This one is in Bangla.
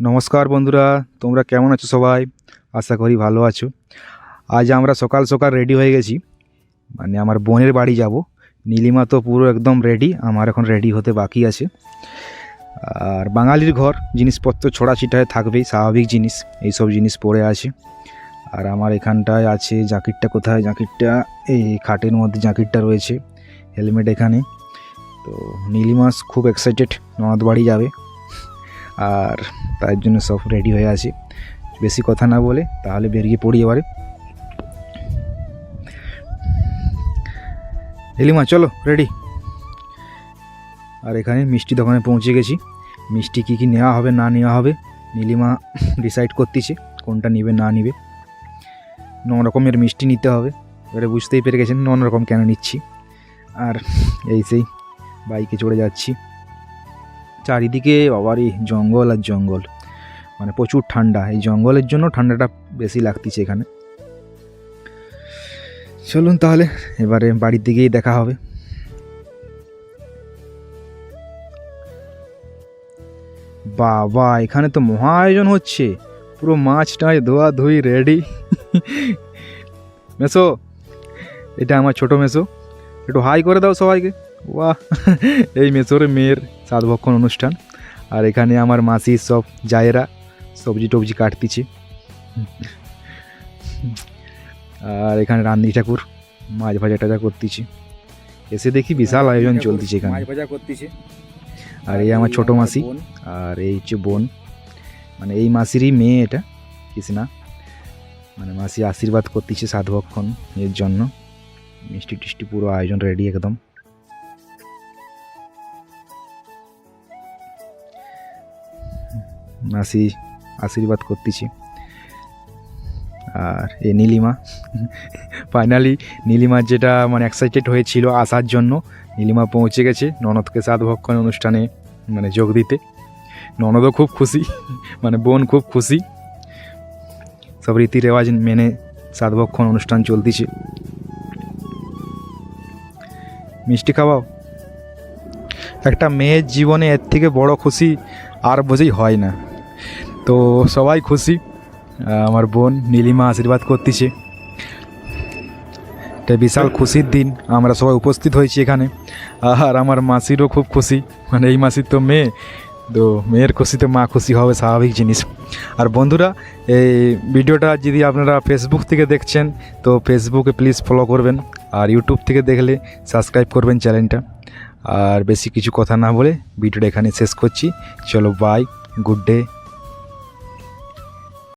নমস্কার বন্ধুরা, তোমরা কেমন আছো সবাই? আশা করি ভালো আছো। আজ আমরা সকাল সকাল রেডি হয়ে গেছি। মানে আমার বোনের বাড়ি যাব। নীলিমা তো পুরো একদম রেডি আমার এখন রেডি হতে বাকি আছে। আর বাঙালির ঘর, জিনিসপত্র ছোড়া ছিটায় থাকবেই স্বাভাবিক জিনিস, এইসব জিনিস পড়ে আছে। আর আমার এখানটায় আছে জ্যাকেটটা কোথায়? জ্যাকেটটা এই খাটের মধ্যে জ্যাকেটটা রয়েছে হেলমেট এখানে। তো নীলিমা খুব এক্সাইটেড ননদ বাড়ি যাবে। আর তার জন্য সব রেডি হয়ে আছে। বেশি কথা না বলে তাহলে বেরিয়ে পড়ি এবারে। এলিমা চলো রেডি আর এখানে মিষ্টি দোকানে পৌঁছে গেছি। মিষ্টি কী কী নেওয়া হবে, না নেওয়া হবে, নীলিমা ডিসাইড করতেছে কোনটা নিবে, না নিবে। ন রকমের মিষ্টি নিতে হবে। এবারে বুঝতেই পেরে গেছেন ন রকম কেন নিচ্ছি। আর এই সেই বাইকে চড়ে যাচ্ছি। চারিদিকে বাবারই জঙ্গল আর জঙ্গল। মানে প্রচুর ঠান্ডা। এই জঙ্গলের জন্য ঠান্ডাটা বেশি লাগতেছে এখানে। চলুন তাহলে, এবারে বাড়ির দিকেই দেখা হবে। বাবা, এখানে তো মহা আয়োজন হচ্ছে। পুরো মাছ টাছ ধোয়া ধুই রেডি। মেসো, এটা আমার ছোট মেসো। একটু হাই করে দাও সবাইকে। বাহ এই মেসোর মেয়ের। সাতভক্ষণ অনুষ্ঠান। আর এখানে আমার মাসি সব জায়েরা সবজি টবজি কাটতিছে। আর এখানে রান্দি ঠাকুর মাছ ভাজা টাজা করতেছে। এসে দেখি বিশাল আয়োজন চলতেছে এখানে। মাছ ভাজা করতেছে। আর এই আমার ছোট মাসি আর এই হচ্ছে বোন। মানে এই মাসিরই মেয়ে এটা কৃষ্ণা। মানে মাসি আশীর্বাদ করতেছে সাধুভক্ষণ এর জন্য। মিষ্টি টিষ্টি পুরো আয়োজন রেডি একদম। মাসি আশীর্বাদ করতেছি। আর এই নীলিমা ফাইনালি নীলিমার যেটা মানে এক্সাইটেড হয়েছিল আসার জন্য, নীলিমা পৌঁছে গেছে ননদকে সাত ভক্ষণ অনুষ্ঠানে মানে যোগ দিতে। ননদও খুব খুশি মানে বোন খুব খুশি। সব রীতি রেওয়াজ মেনে সাধুভক্ষণ অনুষ্ঠান চলতেছে। মিষ্টি খাওয়াও। একটা মেয়ের জীবনে এর থেকে বড় খুশি আর বোঝেই হয় না। তো সবাই খুশি আমার বোন নীলিমা আশীর্বাদ করতেছে। এটা বিশাল খুশির দিন, আমরা সবাই উপস্থিত হয়েছি এখানে। আর আমার মাসিরও খুব খুশি মানে এই মাসির তো মেয়ে, তো মেয়ের খুশিতে মা খুশি হবে, স্বাভাবিক জিনিস। আর বন্ধুরা, এই ভিডিওটা যদি আপনারা ফেসবুক থেকে দেখছেন, তো ফেসবুকে প্লিজ ফলো করবেন, আর ইউটিউব থেকে দেখলে সাবস্ক্রাইব করবেন চ্যানেলটা আর বেশি কিছু কথা না বলে ভিডিওটা এখানে শেষ করছি। চলো বাই গুড ডে